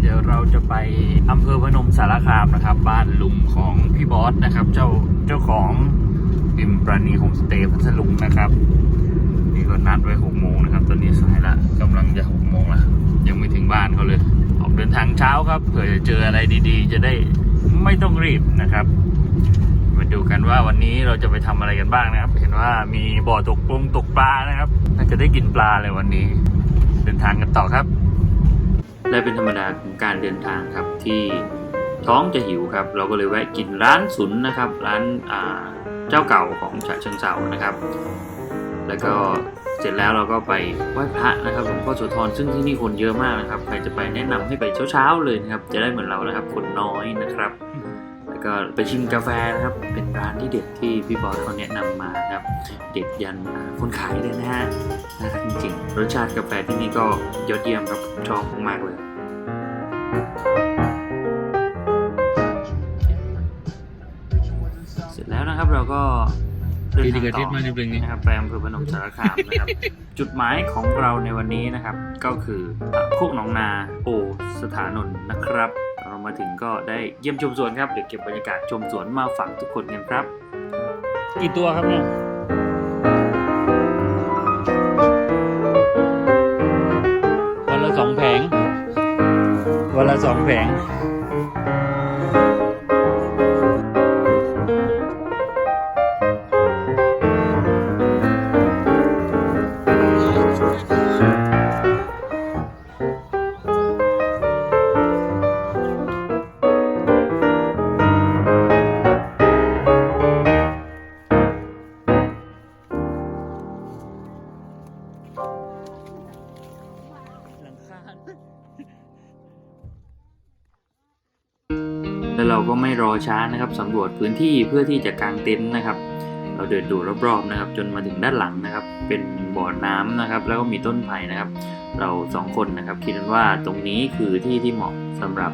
เดี๋ยวเราจะไปอำเภอพนมสารคามนะครับ บ้านลุงของพี่บอสนะครับ เจ้าเจ้าของอิมปราณีโฮมสเตย์พัทลุงนะครับนี่ก็นัดไว้หกโมงนะครับ ตอนนี้สายละกำลังจะหกโมงล้วยังไม่ถึงบ้านเขาเลย ออกเดินทางเช้าครับเผื่อจะเจออะไรดีๆ จะได้ไม่ต้องรีบนะครับมาดูกันว่าวันนี้เราจะไปทำอะไรกันบ้างนะครับ เห็นว่ามีบ่อตกปลงตกปลานะครับน่าจะได้กินปลาเลยวันนี้ เดินทางกันต่อครับ และเป็นธรรมดาของการเดินทางครับที่ท้องจะหิวครับ เราก็เลยแวะกินร้านสุนนะครับ ร้านเจ้าเก่าของฉะเชิงเซานะครับ แล้วก็เสร็จแล้วเราก็ไปไหว้พระนะครับหลวงพ่อโสธรซึ่งที่นี่คนเยอะมากนะครับใครจะไปแนะนำให้ไปเช้าๆเลยนะครับ จะได้เหมือนเรานะครับคนน้อยนะครับ แล้วก็ไปชิมกาแฟนะครับ เป็นร้านที่เด็ดที่พี่บอสเขาแนะนำมานะครับ เด็ดยันคนขายเลยนะฮะน่ารักจริงๆรสชาติกาแฟที่นี่ก็ยอดเยี่ยมครับชอบมากเลย เราก็เดินทางต่อนะครับไปอำเภอพนมสารคามนะครับ จุดหมายของเราในวันนี้นะครับ ก็คือโคกหนองนาโอสถานนท์นะครับเรามาถึงก็ได้เยี่ยมชมสวนครับเดี๋ยวเก็บบรรยากาศชมสวนมาฝากทุกคนกันครับ กี่ตัวครับเนี่ยวันละสองแผงวันละสองแผง ช้านะครับสำรวจพื้นที่เพื่อที่จะกางเต็นท์นะครับ เราเดินดูรอบๆนะครับ จนมาถึงด้านหลังนะครับ เป็นบ่อน้ำนะครับ แล้วก็มีต้นไผ่นะครับ เราสองคนนะครับคิดว่าตรงนี้คือที่ที่เหมาะสำหรับ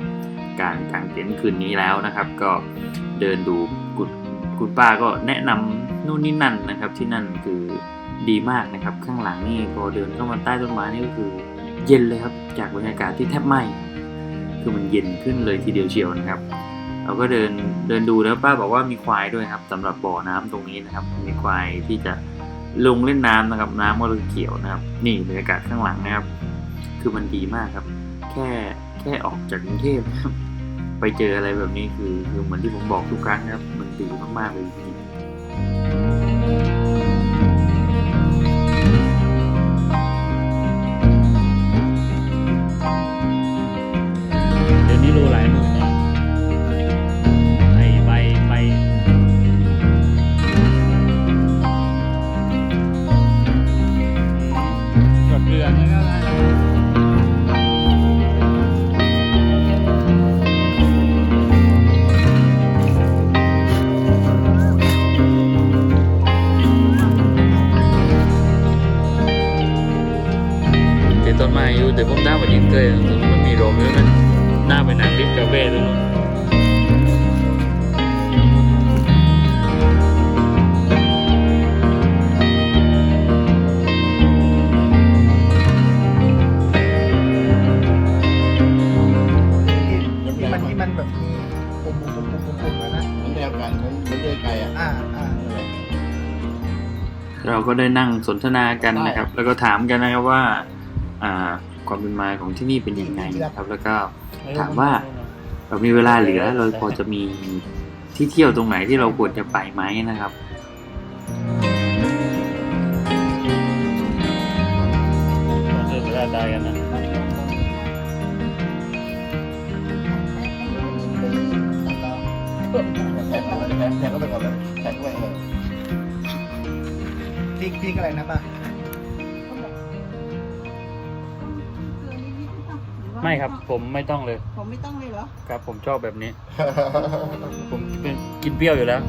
การกางเต็นท์คืนนี้แล้วนะครับ ก็เดินดูคุณคุณป้าก็แนะนำนู่นนี่นั่นนะครับ ที่นั่นคือดีมากนะครับ ข้างหลังนี่พอเดินเข้ามาใต้ต้นไม้นี่ก็คือเย็นเลยครับ จากบรรยากาศที่แทบไหม้คือมันเย็นขึ้นเลยทีเดียวเชียวนะครับ เราก็เดินเดินดูแล้วป้าบอกว่ามีควายด้วยครับสำหรับบ่อน้ำตรงนี้นะครับ มีควายที่จะลงเล่นน้ำนะครับ น้ำก็เลยเขียวนะครับ นี่บรรยากาศข้างหลังนะครับ คือมันดีมากครับ แค่แค่ออกจากกรุงเทพไปเจออะไรแบบนี้คือคือเหมือนที่ผมบอกทุกครั้งนะครับ มันดีมากๆเลยจริง แต่ผมได้มายิงเกยตรงนู้นมันมีโรงด้วยนะหน้าไปนั่งริบกาแฟตรงนู้นที่มันที่มันแบบมีปุ่มปุ่มปุ่มปุ่มปุ่มแล้นะมันแนวกันมันมันเดินไกลอะอ่าอ่าเราก็ได้นั่งสนทนากันนะครับ แล้วก็ถามกันนะครับว่า อ่า ความเป็นมาของที่นี่เป็นยังไงนะครับ แล้วก็ถามว่าเรามีเวลาเหลือเราพอจะมีที่เที่ยวตรงไหนที่เราควรจะไปไหมนะครับเออได้ได้กันนะแทงแทงก็ไปก่อนเลยแทงก็ไปเออพริกพริกอะไรนะป้า ไม่ครับ ผมไม่ต้องเลย ผมไม่ต้องเลยเหรอครับ ผมชอบแบบนี้ ผมเป็นกินเปรี้ยวอยู่แล้ว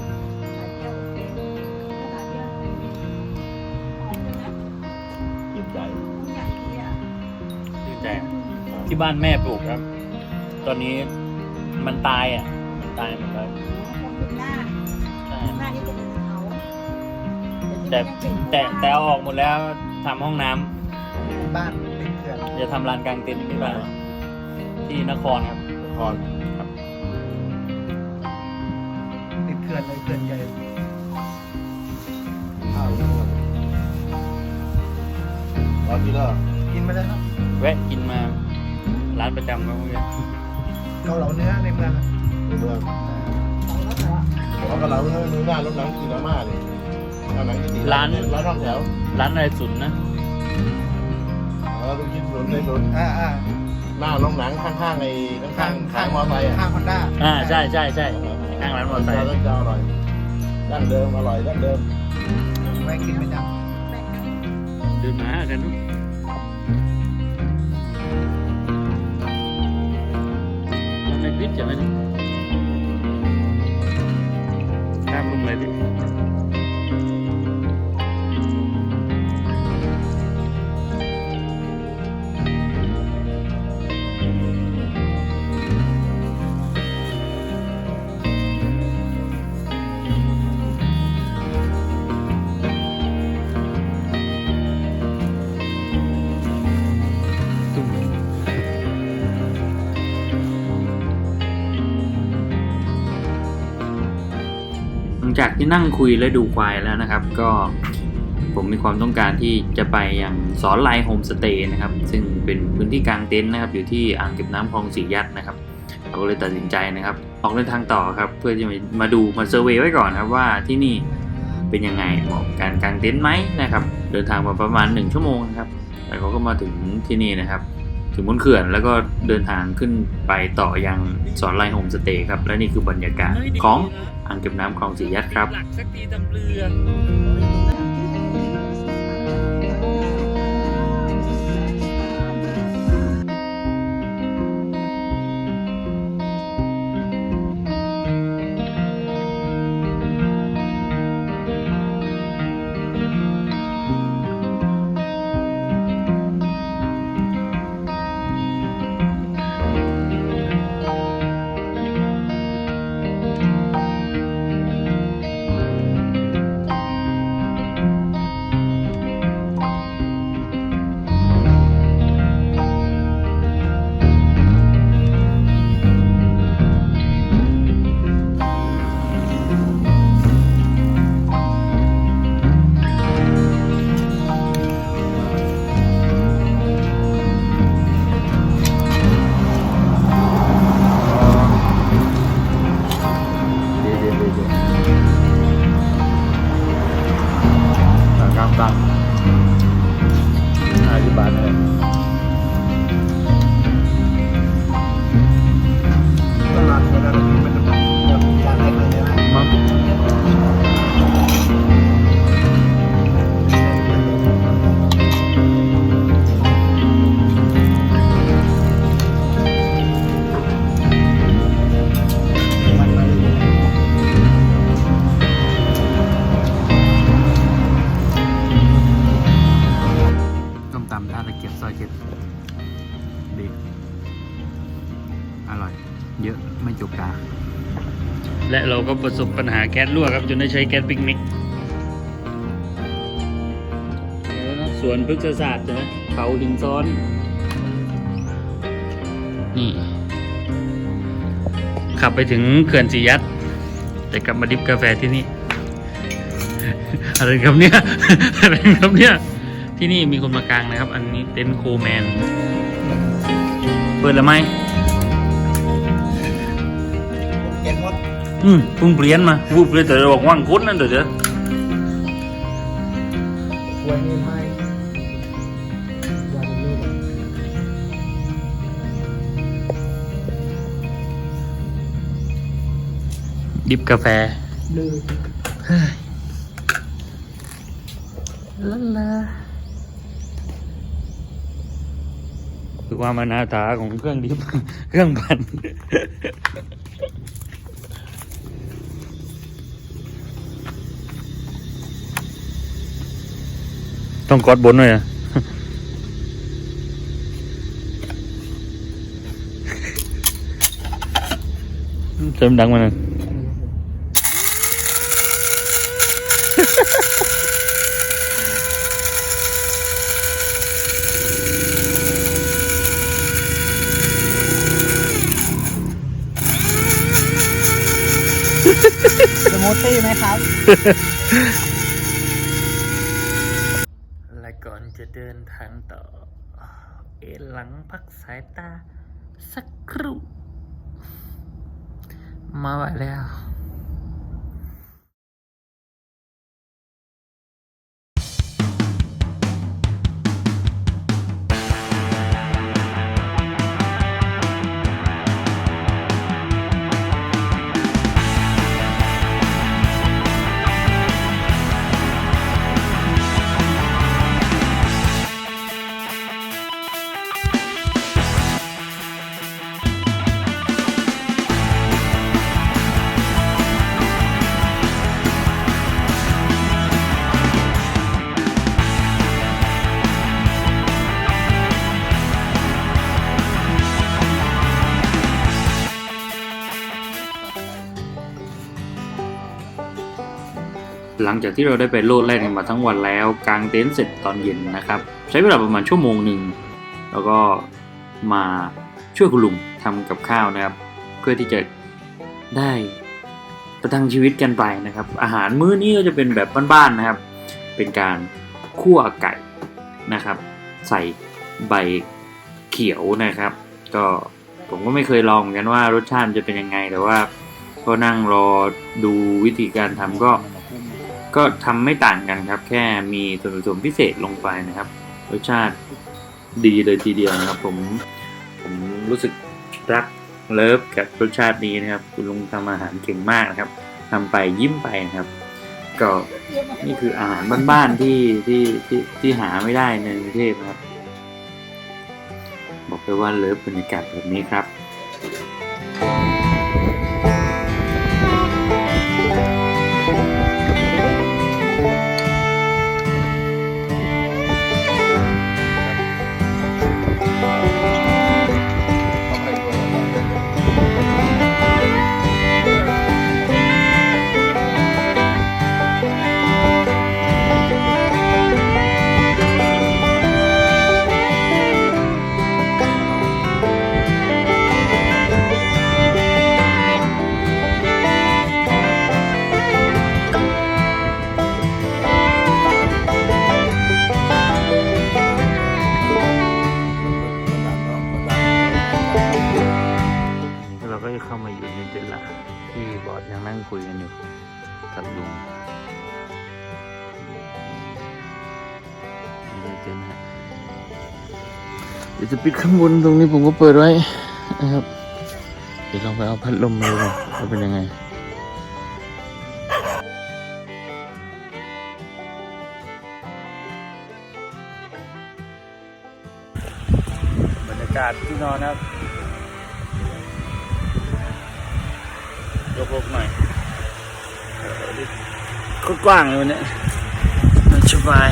ยิ้มใจชื่นใจที่บ้านแม่ปลูกครับ ตอนนี้มันตายอะ มันตายหมดแล้วใช่หน้านี่จะเป็นเขาแต่แต่แต่เอาออกหมดแล้วทำห้องน้ำบ้านติดเขื่อน จะทำลานกลางเต็นท์ที่บ้าน ที่นครครับ นครติดเขื่อนเลยเขื่อนใหญ่ข้าวอยู่นู่นรอกินแล้วเหรอกินมาแล้วครับแวะกินมาร้านประจำครับเมื่อกี้เกาเหลาเนื้อในเมืองอะในเมืองเขาก็เราเนื้อเนื้อหน้ารถหนังกินมาม่าเลยหน้าหนังกินดีร้านท่องแถวร้านอะไรสุนนะเราไปกินสวนในสวนอ่าอ่า หน้าโรงหนังข้างๆไอ้ข้างๆขายมอเตอร์ไซค์อะข้างฮอนด้าอ่าใช่ใช่ใช่ข้างร้านมอเตอร์ไซค์จะอร่อยดั้งเดิมอร่อยดั้งเดิมแวะกินประจเดินมากันนุ๊กมันไม่พิษใช่ไหมนี่ข้ามลุงเลยดิ จากที่นั่งคุยและดูควายแล้วนะครับ ก็ผมมีความต้องการที่จะไปยังสอนไลน์โฮมสเตย์นะครับ ซึ่งเป็นพื้นที่กลางเต็นท์นะครับ อยู่ที่อ่างเก็บน้ำคลองสียัดนะครับเราก็เลยตัดสินใจนะครับ ออกเดินทางต่อครับ เพื่อจะมาดูมาเซอร์เวย์ไว้ก่อนครับว่าที่นี่เป็นยังไงเหมาะกับการกางเต็นท์ไหมนะครับ เดินทางมาประมาณ 1 ชั่วโมงนะครับแล้วเขาก็มาถึงที่นี่นะครับ ถึงบนเขื่อนแล้วก็เดินทางขึ้นไปต่อยังสอนไลน์โฮมสเตย์ครับ และนี่คือบรรยากาศของอ่างเก็บน้ำคลองสียัดครับ ต่างกลางต่างห้าสิบบาทเลย ดดีอร่อย เยอะไม่จุกตา และเราก็ประสบปัญหาแก๊สรั่วครับจนได้ใช้แก๊สปิกนิกเดี๋ยวนะสวนพฤกษศาสตร์นะเขาหินซ้อน นี่ ขับไปถึงเขื่อนสียัดจะกลับมาดิบกาแฟที่นี่ อะไรครับเนี่ย อะไรครับเนี่ย ที่นี่มีคนมากลางนะครับ อันนี้เต็นท์โคแมน เปิดแล้วไหมเก็บหมดอืมเพิ่งเปลี่ยนมาวูบเลยแต่เราบอกว่างคุ้นนั่นเดี๋ยวเดี๋ยวหวยนี่ไม่วันนี้ดิบกาแฟลืมลาลา คือความอนาถาของเครื่องดิบเครื่องพันต้องกอดบนด้วยนะเติมดังมาหน่อย สมูทตี้ไหมครับ และก่อนจะเดินทางต่อ เอหลังพักสายตา สักครู่ มาไหวแล้ว หลังจากที่เราได้ไปโลดแล่นกันมาทั้งวันแล้วกางเต็นท์เสร็จตอนเย็นนะครับ ใช้เวลาประมาณชั่วโมงหนึ่งแล้วก็มาช่วยคุณลุงทำกับข้าวนะครับ เพื่อที่จะได้ประทังชีวิตกันไปนะครับ อาหารมื้อนี้ก็จะเป็นแบบบ้านๆนะครับ เป็นการคั่วไก่นะครับ ใส่ใบเขียวนะครับ ก็ผมก็ไม่เคยลองเหมือนกันว่ารสชาติจะเป็นยังไงแต่ว่าก็นั่งรอดูวิธีการทำก็ ก็ทำไม่ต่างกันครับ แค่มีส่วนผสมพิเศษลงไปนะครับ รสชาติดีเลยทีเดียวนะครับ ผมผมรู้สึกรักเลิฟกับรสชาตินี้นะครับ คุณลุงทำอาหารเก่งมากนะครับทำไปยิ้มไปนะครับ ก็นี่คืออาหารบ้านๆที่ที่ที่ที่หาไม่ได้ในกรุงเทพครับ บอกเลยว่าเลิฟบรรยากาศแบบนี้ครับ จะปิดข้างบนตรงนี้ผมก็เปิดไว้นะครับ เดี๋ยวลองไปเอาพัดลมมาดูว่าเป็นยังไงบรรยากาศที่นอนครับ ยกลกหน่อยเออนี่โคตรกว้างเลยวันนี้มันสบาย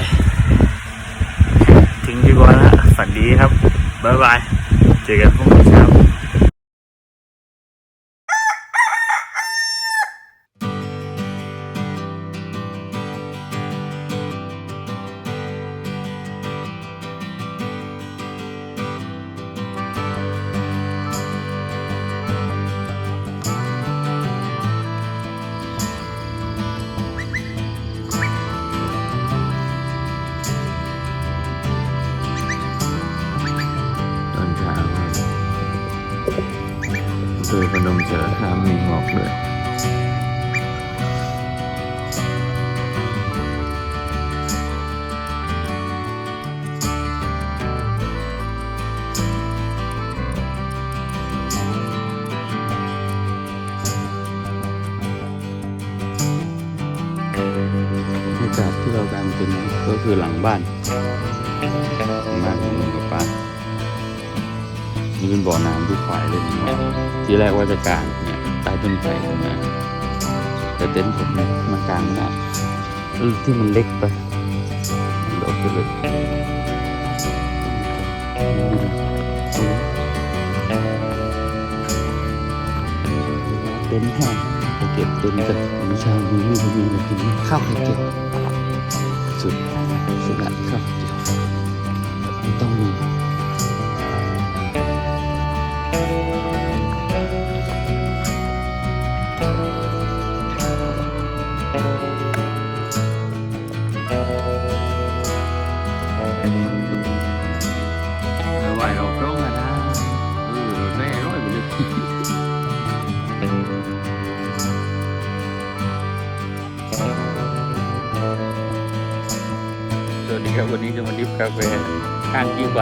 ถึงที่บอลแล้วฝันดีครับ บ๊ายบ คือหลังบ้านมากของลุงกับป้านี่เป็นบ่อน้ำที่ควายเล่นมาที่แรกว่าจะกางเนี่ยใต้ต้นไทรตรงนี้แต่เต็นท์ผมเนี่ยมันกางไม่ได้ที่มันเล็กไปโดดไปเลยเต็นท์แห้งเก็บเต็นท์กันวิชาวมีวิมีอะไรกินข้าวไข่เจียวสุด สุดละข้า คือมันดิฟกาแฟข้างยี่ใบ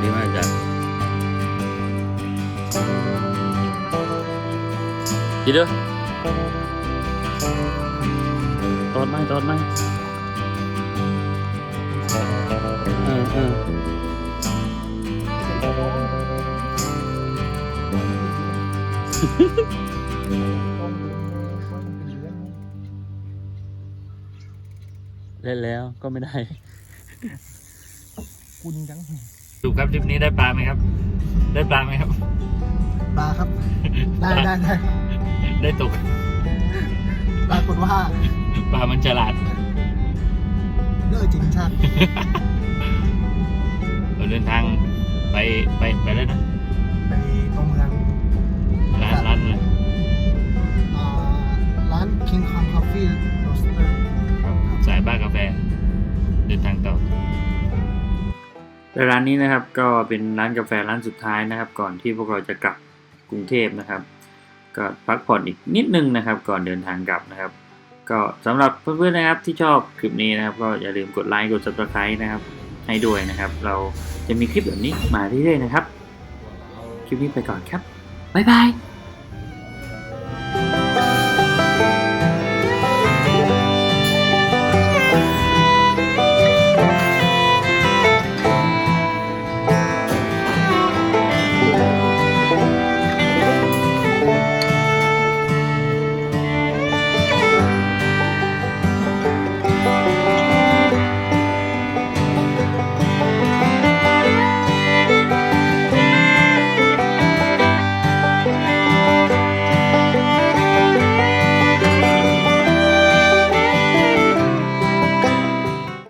ดีมากจ้ะดีเด้อตอนไหมตอนไหมเออเออเล่นแล้วก็ไม่ได้ คุณจังดูครับทริปนี้ได้ปลาไหมครับ ได้ปลาไหมครับ ปลาครับ ได้ได้ได้ได้ตกปรากฏว่าปลามันฉลาดเลิกจริงชัดเราเดินทางไปไปไปแล้วนะ ไปตรงเมือง ร้านนี้นะครับก็เป็นร้านกาแฟร้านสุดท้ายนะครับ ก่อนที่พวกเราจะกลับกรุงเทพนะครับ ก็พักผ่อนอีกนิดนึงนะครับ ก่อนเดินทางกลับนะครับ ก็สำหรับเพื่อนๆนะครับที่ชอบคลิปนี้นะครับ ก็อย่าลืมกดไลค์กด subscribe นะครับให้ด้วยนะครับ เราจะมีคลิปแบบนี้มาเรื่อยๆนะครับ คลิปนี้ไปก่อนครับบ๊ายบาย